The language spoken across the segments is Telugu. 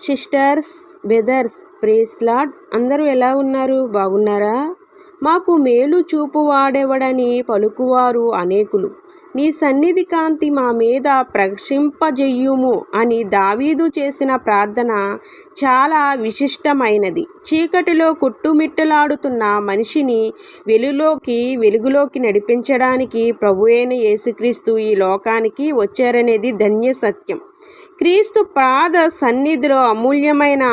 సిస్టర్స్ బ్రదర్స్ ప్రేస్లాడ్ అందరూ ఎలా ఉన్నారు? బాగున్నారా? మాకు మేలు చూపువాడెవడని పలుకువారు అనేకులు. నీ సన్నిధి కాంతి మా మీద ప్రక్షింపజెయ్యుము అని దావీదు చేసిన ప్రార్థన చాలా విశిష్టమైనది. చీకటిలో కొట్టుమిట్టలాడుతున్న మనిషిని వెలుగులోకి వెలుగులోకి నడిపించడానికి ప్రభు అయిన యేసుక్రీస్తు ఈ లోకానికి వచ్చారనేది ధన్య సత్యం క్రీస్తు పాద సన్నిధిలో అమూల్యమైన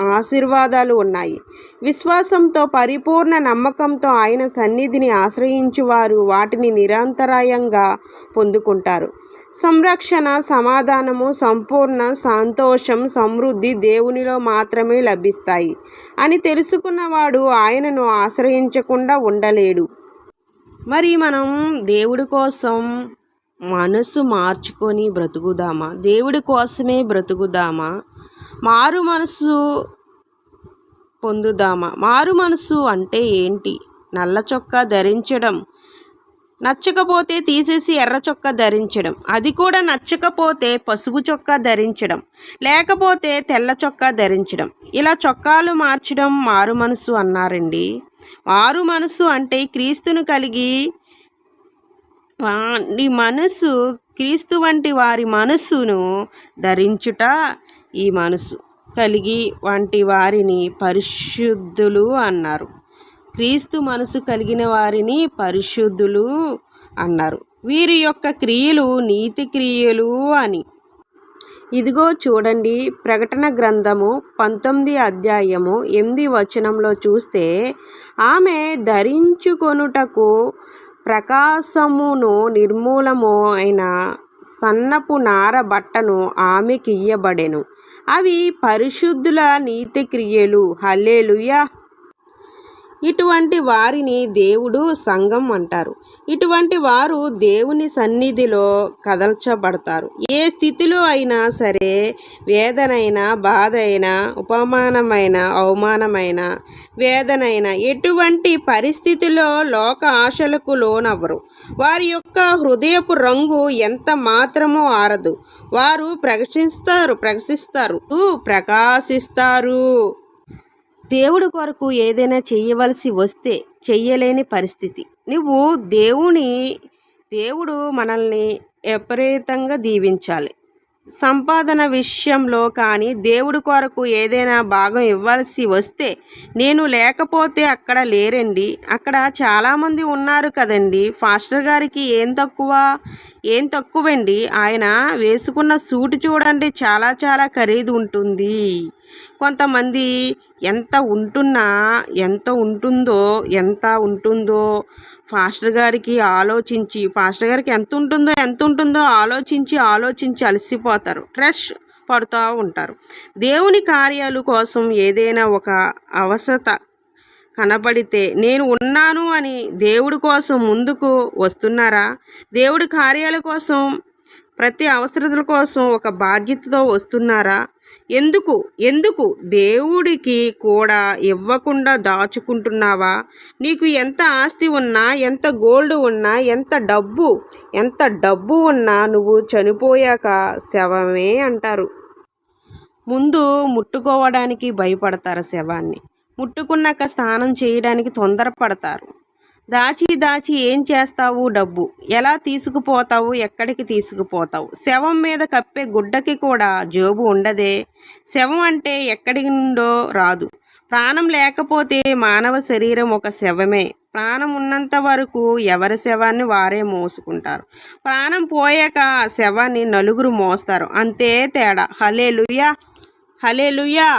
ఆశీర్వాదాలు ఉన్నాయి. విశ్వాసంతో పరిపూర్ణ నమ్మకంతో ఆయన సన్నిధిని ఆశ్రయించువారు వాటిని నిరంతరాయంగా పొందుకుంటారు. సంరక్షణ సమాధానము సంపూర్ణ సంతోషం సమృద్ధి దేవునిలో మాత్రమే లభిస్తాయి. అని తెలుసుకున్నవాడు ఆయనను ఆశ్రయించకుండా ఉండలేడు. మరి మనం దేవుడి కోసం మనసు మార్చుకొని బ్రతుకుదామా? దేవుడి కోసమే బ్రతుకుదామా? మారు మనసు పొందుదామా? మారు మనసు అంటే ఏంటి? నల్ల చొక్కా ధరించడం. నచ్చకపోతే తీసేసి ఎర్ర చొక్కా ధరించడం. అది కూడా నచ్చకపోతే పసుపు చొక్కా ధరించడం. లేకపోతే తెల్ల చొక్కా ధరించడం. ఇలా చొక్కాలు మార్చడం మారు మనసు అన్నారండి. మారు మనసు అంటే క్రీస్తును కలిగి నీ మనసు క్రీస్తు వంటి వారి మనస్సును ధరించుట ఈ మనసు కలిగి వంటి వారిని పరిశుద్ధులు అన్నారు. క్రీస్తు మనసు కలిగిన వారిని పరిశుద్ధులు అన్నారు. వీరి యొక్క క్రియలు నీతి క్రియలు అని. ఇదిగో చూడండి ప్రకటన గ్రంథము పంతొమ్మిది అధ్యాయము ఎనిమిది వచనంలో చూస్తే ఆమె ధరించుకొనుటకు ప్రకాశమును నిర్మూలము అయిన సన్నపు నార బట్టను ఆమెకియ్యబడెను అవి పరిశుద్ధుల నీతి క్రియలు హల్లేలుయా. ఇటువంటి వారిని దేవుడు సంఘం అంటారు. ఇటువంటి వారు దేవుని సన్నిధిలో కదల్చబడతారు. ఏ స్థితిలో అయినా సరే వేదనైన బాధ అయినా ఉపమానమైన అవమానమైన వేదనైన ఎటువంటి పరిస్థితిలో లోక ఆశలకు లోనవ్వరు. వారి యొక్క హృదయపు రంగు ఎంత మాత్రమో ఆరదు. వారు ప్రకటిస్తారు ప్రకటిస్తారు ప్రకాశిస్తారు. దేవుడి కొరకు ఏదైనా చేయవలసి వస్తే చెయ్యలేని పరిస్థితి. నువ్వు దేవుని దేవుడు మనల్ని విపరీతంగా దీవించాలి. సంపాదన విషయంలో కానీ దేవుడి కొరకు ఏదైనా భాగం ఇవ్వాల్సి వస్తే నేను లేకపోతే అక్కడ లేరండి. అక్కడ చాలామంది ఉన్నారు కదండి. ఫాస్టర్ గారికి ఏం తక్కువ ఏం తక్కువండి. ఆయన వేసుకున్న సూటు చూడండి చాలా చాలా ఖరీదు ఉంటుంది. కొంతమంది ఎంత ఉంటున్నా ఎంత ఉంటుందో ఎంత ఉంటుందో ఫాస్టర్ గారికి ఆలోచించి ఫాస్టర్ గారికి ఎంత ఉంటుందో ఎంత ఉంటుందో ఆలోచించి ఆలోచించి అలసిపోతారు. ట్రెష్ పడుతూ ఉంటారు. దేవుని కార్యాలు కోసం ఏదైనా ఒక అవసరత కనబడితే నేను ఉన్నాను అని దేవుడి కోసం ముందుకు వస్తున్నారా? దేవుడి కార్యాల కోసం ప్రతి అవసరతల కోసం ఒక బాధ్యతతో వస్తున్నారా? ఎందుకు? ఎందుకు? దేవుడికి కూడా ఇవ్వకుండా దాచుకుంటున్నావా? నీకు ఎంత ఆస్తి ఉన్నా ఎంత గోల్డ్ ఉన్నా ఎంత డబ్బు ఎంత డబ్బు ఉన్నా నువ్వు చనిపోయాక శవమే అంటారు. ముందు ముట్టుకోవడానికి భయపడతారు శవాన్ని. ముట్టుకున్నాక స్నానం చేయడానికి తొందరపడతారు. దాచి దాచి ఏం చేస్తావు డబ్బు? ఎలా తీసుకుపోతావు? ఎక్కడికి తీసుకుపోతావు? శవం మీద కప్పే గుడ్డకి కూడా జోబు ఉండదే. శవం అంటే ఎక్కడి నుండో రాదు. ప్రాణం లేకపోతే మానవ శరీరం ఒక శవమే. ప్రాణం ఉన్నంత వరకు ఎవరి శవాన్ని వారే మోసుకుంటారు. ప్రాణం పోయాక శవాన్ని నలుగురు మోస్తారు. అంతే తేడా. హలే లుయా హలే లుయా